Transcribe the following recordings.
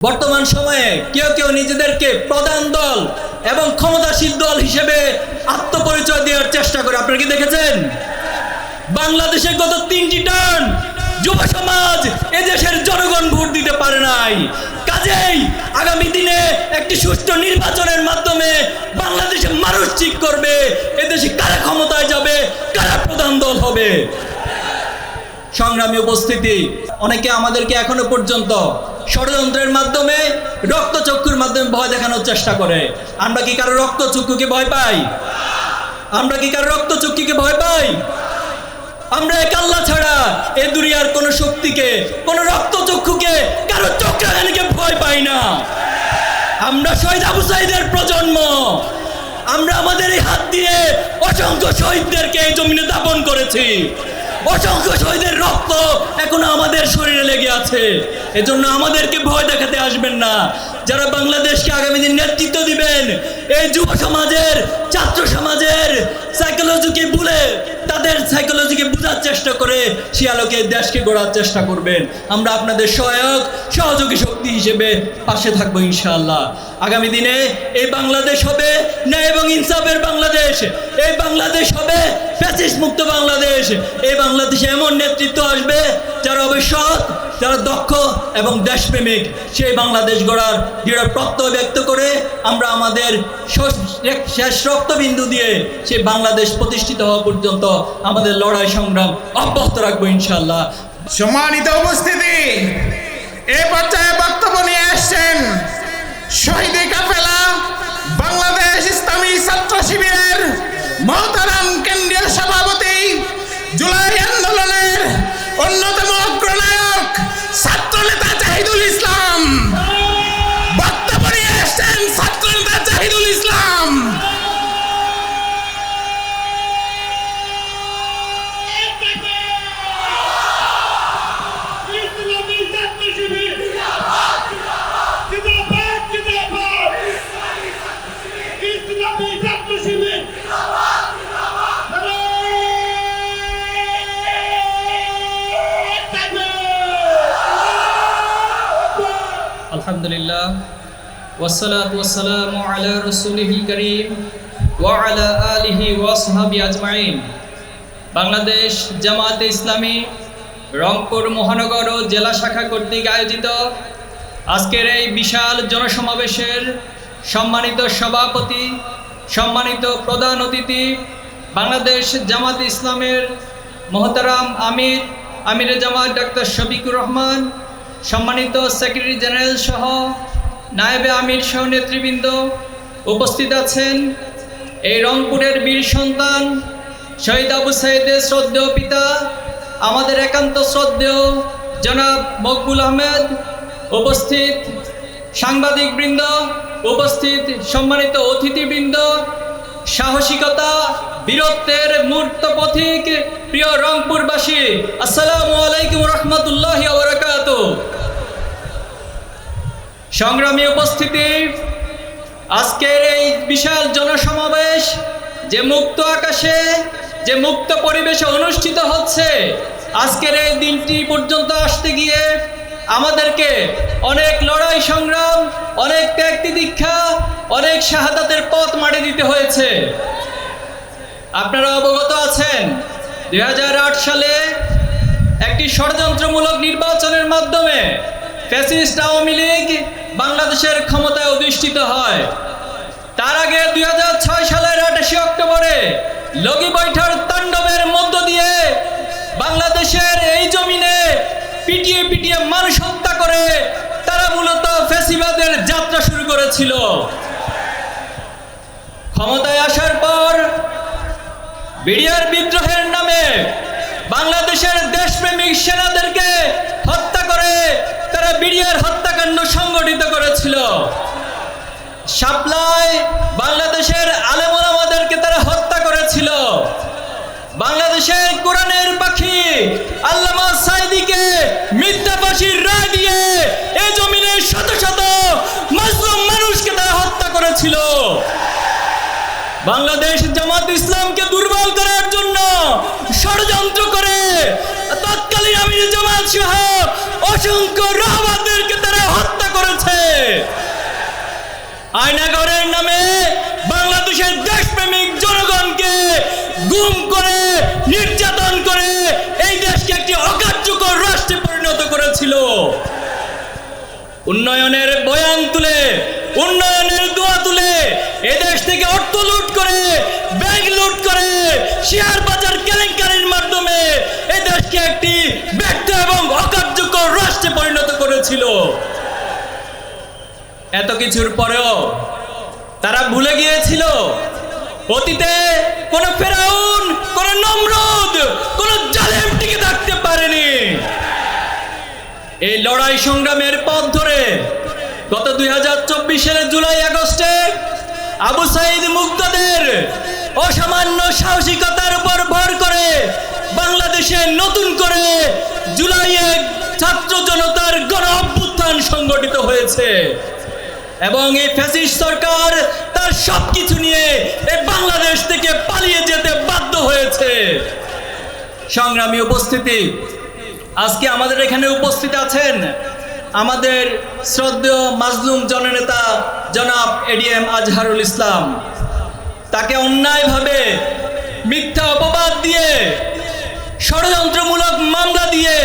বর্তমান সময়ে কেউ কেউ নিজেদেরকে প্রধান দল এবং ক্ষমতাশীল দল হিসেবে আত্মপরিচয় দেওয়ার চেষ্টা করে। আপনারা কি দেখেছেন? বাংলাদেশে গত তিনটি টান যুব সমাজ এদেশের জনগণ ভোট দিতে পারে নাই। কাজেই আগামী দিনে একটি সুষ্ঠু নির্বাচনের মাধ্যমে বাংলাদেশের মানুষ ঠিক করবে এদেশে কারা ক্ষমতায় যাবে, কারা প্রধান দল হবে? সংগ্রামী উপস্থিতি, অনেকে আমাদেরকে এখনও পর্যন্ত ষড়যন্ত্রের মাধ্যমে রক্তচক্ষুর মাধ্যমে ভয় দেখানোর চেষ্টা করে। আমরা কি কারও রক্তচক্ষুকে ভয় পাই? আমরা কি কারও রক্তচক্ষুকে ভয় পাই? আমরা এক আল্লাহ ছাড়া এ দুনিয়ার কোন শক্তিকে, কোন রক্তচক্ষুকে, কারও চক্রাগানিকে ভয় পাই না। আমরা শহীদ আবু সাইদের প্রজন্ম। আমরা আমাদের এই হাত দিয়ে অসংখ্য শহীদদেরকে এই জমিনে দাপন করেছি। অসংখ্য শহীদের রক্ত এখনও আমাদের শরীরে লেগে আছে। এজন্য আমাদেরকে ভয় দেখাতে আসবেন না। যারা বাংলাদেশকে আগামী দিন নেতৃত্ব দিবেন, এই যুব সমাজের ছাত্র সমাজের সাইকোলজিকে ভুলে তাদের সাইকোলজিকে বোঝার চেষ্টা করে সে আলোকে দেশকে গড়ার চেষ্টা করবেন। আমরা আপনাদের সহায়ক, সহযোগী শক্তি হিসেবে পাশে থাকব ইনশাআল্লাহ। আগামী দিনে এই বাংলাদেশ হবে ন্যায় এবং ইনসাফের বাংলাদেশ। এই বাংলাদেশ হবে প্যাচিস মুক্ত বাংলাদেশ। এই বাংলাদেশে এমন নেতৃত্ব আসবে যারা হবে সৎ যারা দক্ষ এবং দেশপ্রেমিক। সেই বাংলাদেশ গড়ার দৃঢ় প্রত্যয় ব্যক্ত করে আমরা আমাদের শেষ রক্তবিন্দু দিয়ে সেই বাংলাদেশ প্রতিষ্ঠিত হওয়া পর্যন্ত আমাদের লড়াই সংগ্রাম অব্যাহত রাখব ইনশাল্লাহ সম্মানিত উপস্থিতি, এ পর্যায়ে বক্তব্য নিয়ে আসছেন শহীদে কাফেলা বাংলাদেশ ইসলামী ছাত্র শিবিরের মহতারাম কেন্দ্রীয় সভাপতি জুলাই আন্দোলনের অন্যতম আলহামদুলিল্লাহ। বাংলাদেশ জামাতে ইসলামী রংপুর মহানগর ও জেলা শাখা কর্তৃক আয়োজিত আজকের এই বিশাল জনসমাবেশের সম্মানিত সভাপতি, সম্মানিত প্রধান অতিথি বাংলাদেশ জামাত ইসলামের মহতারাম আমির আমিরে জামাত ডাক্তার শফিকুর রহমান সম্মানিত সেক্রেটারি জেনারেল সহ নায়েবে আমির সহ নেতৃবৃন্দ উপস্থিত আছেন এই রংপুরের বীর সন্তান শহীদ আবু সাইদের শ্রদ্ধেয় পিতা, আমাদের একান্ত শ্রদ্ধেয় জনাব মকবুল আহমেদ উপস্থিত, সাংবাদিকবৃন্দ উপস্থিত, সম্মানিত অতিথিবৃন্দ, সাহসিকতা বীরত্বের মূর্ত পথিক প্রিয় রংপুরবাসী, আসসালামু আলাইকুম রহমতুল্লাহ বরকাত। সংগ্রামী উপস্থিতি, আজকের এই বিশাল জনসমাবেশ যে মুক্ত আকাশে, যে মুক্ত পরিবেশে অনুষ্ঠিত হচ্ছে, আজকের এই দিনটি পর্যন্ত আসতে গিয়ে আমাদেরকে অনেক লড়াই সংগ্রাম, অনেক ত্যাগ দীক্ষা অনেক শাহাদাতের পথ মাড়ে দিতে হয়েছে। আপনারা অবগত আছেন, দুই হাজার আট সালে একটি ষড়যন্ত্রমূলক নির্বাচনের মাধ্যমে ফ্যাসিস্ট আওয়ামী লীগ বাংলাদেশের ক্ষমতায় অধিষ্ঠিত হয়। তার আগে দুই হাজার ছয় সালের আঠাশে অক্টোবরে লগি বৈঠার তাণ্ডবের মধ্য দিয়ে বাংলাদেশের এই জমিনে পিটিয়ে পিটিয়ে মানুষ হত্যা করে তারা মূলত ফ্যাসিবাদের যাত্রা শুরু করেছিল। ক্ষমতায় আসার পর বিডিআর বিদ্রোহের নামে বাংলাদেশের দেশপ্রেমিক সেনাদেরকে হত্যা করে তারা বিডিআর হত্যাকাণ্ড সংগঠিত করেছিল। সাপ্লাই বাংলাদেশের আলেমোলামাদেরকে তারা হত্যা করেছিল। বাংলাদেশের কোরআনের পাখি আল্লামা সাইদিকে মিথ্যা রায় দিয়ে এ জমিনের শত শত মুসলিম মানুষকে তারা হত্যা করেছিল। বাংলাদেশ জামাত ইসলামকে দুর্বল করার জন্য ষড়যন্ত্র করে তৎকালীন আমির জামাত সহ অসংখ্য রাহবাদদেরকে তারা হত্যা করেছে। আয়নাগরের নামে বাংলাদেশের দেশপ্রেমিক জনগণকে গুম করে, নির্যাতন করে এই দেশকে একটি অকার্যকর রাষ্ট্রে পরিণত করেছিল। উন্নয়নের বয়ান তুলে উন্নয়নের দোয়া তুলে এদেশ থেকে অর্থ লুট করে, ব্যাংক লুট করে, শেয়ার বাজার কেলেঙ্কারির মাধ্যমে এই দেশকে একটি ব্যর্থ এবং অকার্যকর রাষ্ট্রে পরিণত করেছিল। এত কিছুর পরেও তারা ভুলে গিয়েছিল, অতীতে কোন ফেরাউন, কোন নমরুদ, কোন জালেম টিকে থাকতে পারেনি। এই লড়াই সংগ্রামের পথ ধরে গত দুই হাজার চব্বিশ সালের জুলাই আগস্টে আবু সাইদ মুক্তদের অসামান্য সাহসিকতার উপর ভর করে বাংলাদেশে নতুন করে জুলাইয়ে ছাত্র জনতার গণ অভ্যুত্থান সংগঠিত হয়েছে। এবং এই ফ্যাসিস্ট সরকার তার সবকিছু নিয়ে এই বাংলাদেশ থেকে পালিয়ে যেতে বাধ্য হয়েছে। সংগ্রামী উপস্থিতি, আজকে আমাদের এখানে উপস্থিত আছেন আমাদের শ্রদ্ধেয় মাজলুম জননেতা জনাব এডিএম আজহারুল ইসলাম। তাকে অন্যায়ভাবে মিথ্যা অপবাদ দিয়ে, ষড়যন্ত্রমূলক মামলা দিয়ে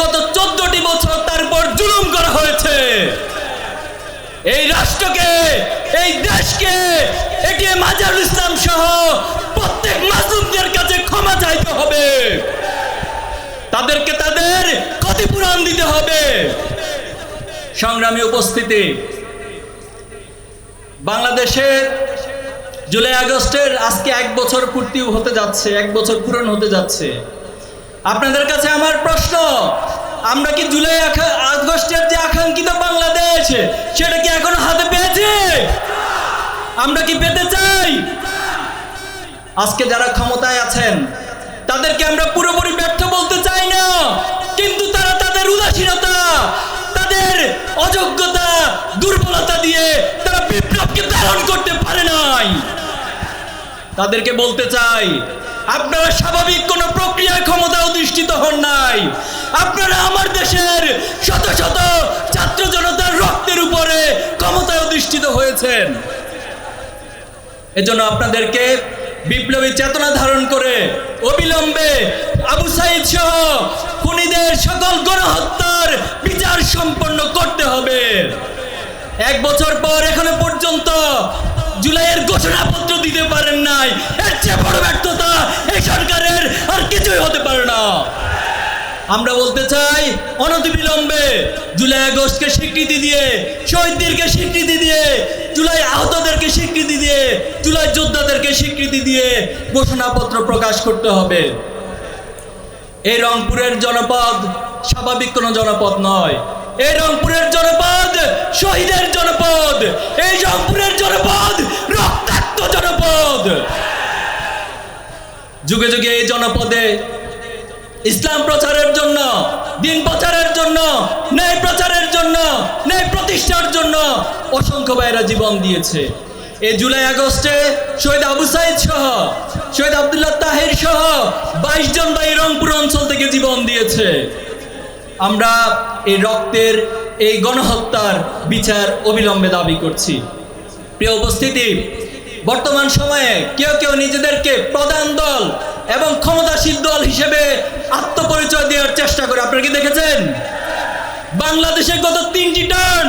গত চোদ্দটি বছর তারপর জুলুম করা হয়েছে। এই রাষ্ট্রকে, এই দেশকে, এটিএম আজহারুল ইসলাম সহ প্রত্যেক মাজলুমদের কাছে ক্ষমা চাইতে হবে। তাদেরকে তাদের ক্ষতিপূরণ দিতে হবে। সংগ্রামী উপস্থিতি। বাংলাদেশে জুলাই আগস্টের আজকে এক বছর পূর্তি হতে যাচ্ছে, এক বছর পূরণ হতে যাচ্ছে। আপনাদের কাছে আমার প্রশ্ন, আমরা কি জুলাই আগস্টের যে আকাঙ্ক্ষিত বাংলাদেশ, সেটা কি এখন হাতে পেয়েছে? আমরা কি পেতে চাই? আজকে যারা ক্ষমতায় আছেন, তাদেরকে আমরা পুরোপুরি ব্যর্থ বলতে চাই না, কিন্তু তারা তাদের উদাসীনতা অযোগ্যতা, দুর্বলতা দিয়ে তারা বিপ্লবকে ধারণ করতে পারে নাই। তাদেরকে বলতে চাই, আপনারা স্বাভাবিক কোনো প্রক্রিয়ায় ক্ষমতা অধিষ্ঠিত হন নাই। আপনারা আমার দেশের শত শত ছাত্র জনতার রক্তের উপরে ক্ষমতায় অধিষ্ঠিত হয়েছেন। এজন্য আপনাদেরকে বিপ্লবী চেতনা ধারণ করে অবিলম্বে আবু সাইদ সহ খুনিদের সকল গণহত্যার বিচার সম্পন্ন করতে হবে। এক বছর পর এখনও পর্যন্ত জুলাইয়ের ঘোষণাপত্র দিতে পারেন নাই। এর চেয়ে বড় ব্যর্থতা এই সরকারের আর কিছুই হতে পারে না। আমরা বলতে চাই, অনতিবিলম্বে জুলাই আগস্টকে স্বীকৃতি দিয়ে, শহীদদেরকে স্বীকৃতি দিয়ে, জুলাই আহতদেরকে স্বীকৃতি দিয়ে, জুলাই যোদ্ধাদেরকে স্বীকৃতি দিয়ে ঘোষণাপত্র প্রকাশ করতে হবে। এই রংপুরের জনপদ স্বাভাবিক কোনো জনপদ নয়। এই রংপুরের জনপদ শহীদের জনপদ। এই রংপুরের জনপদ রক্তাক্ত জনপদ। যুগে যুগে এই জনপদে ইসলাম প্রচারের জন্য, দিন প্রচারের জন্য, ন্যায় প্রচারের জন্য, ন্যায় প্রতিষ্ঠার জন্য অসংখ্য ভাইয়েরা জীবন দিয়েছে। এই জুলাই আগস্টে শহীদ আবু সাইদ সহ, শহীদ আবদুল্লাহ তাহির সহ বাইশ জন ভাই রংপুর অঞ্চল থেকে জীবন দিয়েছে। আমরা এই রক্তের এই গণহত্যার বিচার অবিলম্বে দাবি করছি। প্রিয় উপস্থিতি, বর্তমান সময়ে কেউ কেউ নিজেদেরকে প্রধান দল এবং ক্ষমতাশীল দল হিসেবে আত্মপরিচয় দেওয়ার চেষ্টা করে। আপনারা কি দেখেছেন? বাংলাদেশে গত তিনটি টার্ন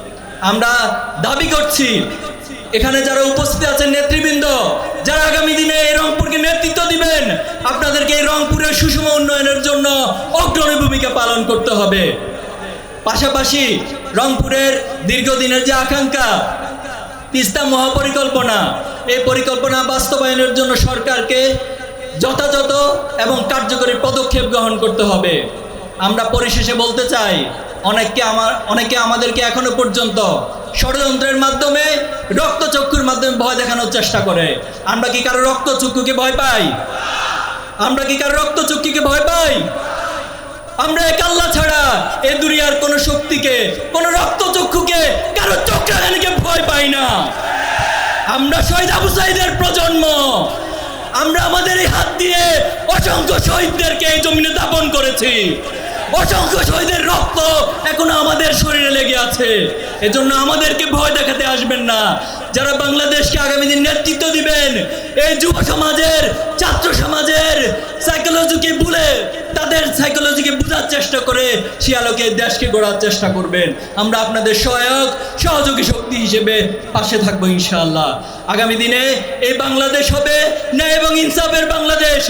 আমরা দাবি করছি, এখানে যারা উপস্থিত আছেন নেতৃবৃন্দ, যারা আগামী দিনে এই রংপুরকে নেতৃত্ব দিবেন, আপনাদেরকে এই রংপুরের সুষম উন্নয়নের জন্য অগ্রণী ভূমিকা পালন করতে হবে। পাশাপাশি রংপুরের দীর্ঘদিনের যে আকাঙ্ক্ষা, তিস্তা মহাপরিকল্পনা, এই পরিকল্পনা বাস্তবায়নের জন্য সরকারকে যথাযথ এবং কার্যকরী পদক্ষেপ গ্রহণ করতে হবে। আমরা পরিশেষে বলতে চাই, অনেককে আমার, অনেকে আমাদেরকে এখনও পর্যন্ত ষড়যন্ত্রের মাধ্যমে রক্তচক্ষুর মাধ্যমে ভয় দেখানোর চেষ্টা করে। আমরা কি কারও রক্তচক্ষুকে ভয় পাই? আমরা কি কারও রক্তচক্ষুকে ভয় পাই? আমরা এক আল্লাহ ছাড়া এ দুনিয়ার কোনো শক্তিকে, কোনো রক্তচক্ষুকে কারও চক্রাগানিকে ভয় পাই না। আমরা শহীদ আবু সাইদের প্রজন্ম। আমরা আমাদের এই হাত দিয়ে অসংখ্য শহীদদেরকে এই জমিনে দাপন করেছি। অসংখ্য শহীদের রক্ত এখনও আমাদের শরীরে লেগে আছে। এজন্য আমাদেরকে ভয় দেখাতে আসবেন না। যারা বাংলাদেশকে আগামী দিন নেতৃত্ব দিবেন, এই যুব সমাজের, ছাত্র সমাজের সাইকোলজিকে ভুলে তাদের সাইকোলজিকে বোঝার চেষ্টা করে সে আলোকে দেশকে গড়ার চেষ্টা করবেন। আমরা আপনাদের সহায়ক, সহযোগী শক্তি হিসেবে পাশে থাকব ইনশাআল্লাহ। আগামী দিনে এই বাংলাদেশ হবে ন্যায় এবং ইনসাফের বাংলাদেশ।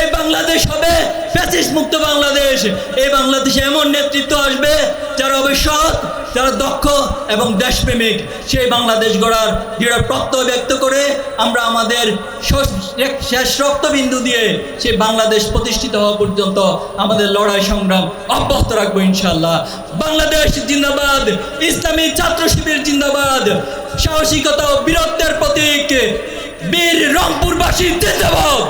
এই বাংলাদেশ হবে ফ্যাসিস্ট মুক্ত বাংলাদেশ। এই বাংলাদেশে এমন নেতৃত্ব আসবে যারা সৎ যারা দক্ষ এবং দেশপ্রেমিক, সেই বাংলাদেশ গড়ার দৃঢ় প্রত্যয় ব্যক্ত করে আমরা আমাদের শেষ রক্তবিন্দু দিয়ে সেই বাংলাদেশ প্রতিষ্ঠিত হওয়া পর্যন্ত আমাদের লড়াই সংগ্রাম অব্যাহত রাখব ইনশাল্লাহ বাংলাদেশ জিন্দাবাদ, ইসলামী ছাত্র শিবির জিন্দাবাদ, সাহসিকতা ও বীরত্বের প্রতীক, বীর রংপুরবাসী জিন্দাবাদ।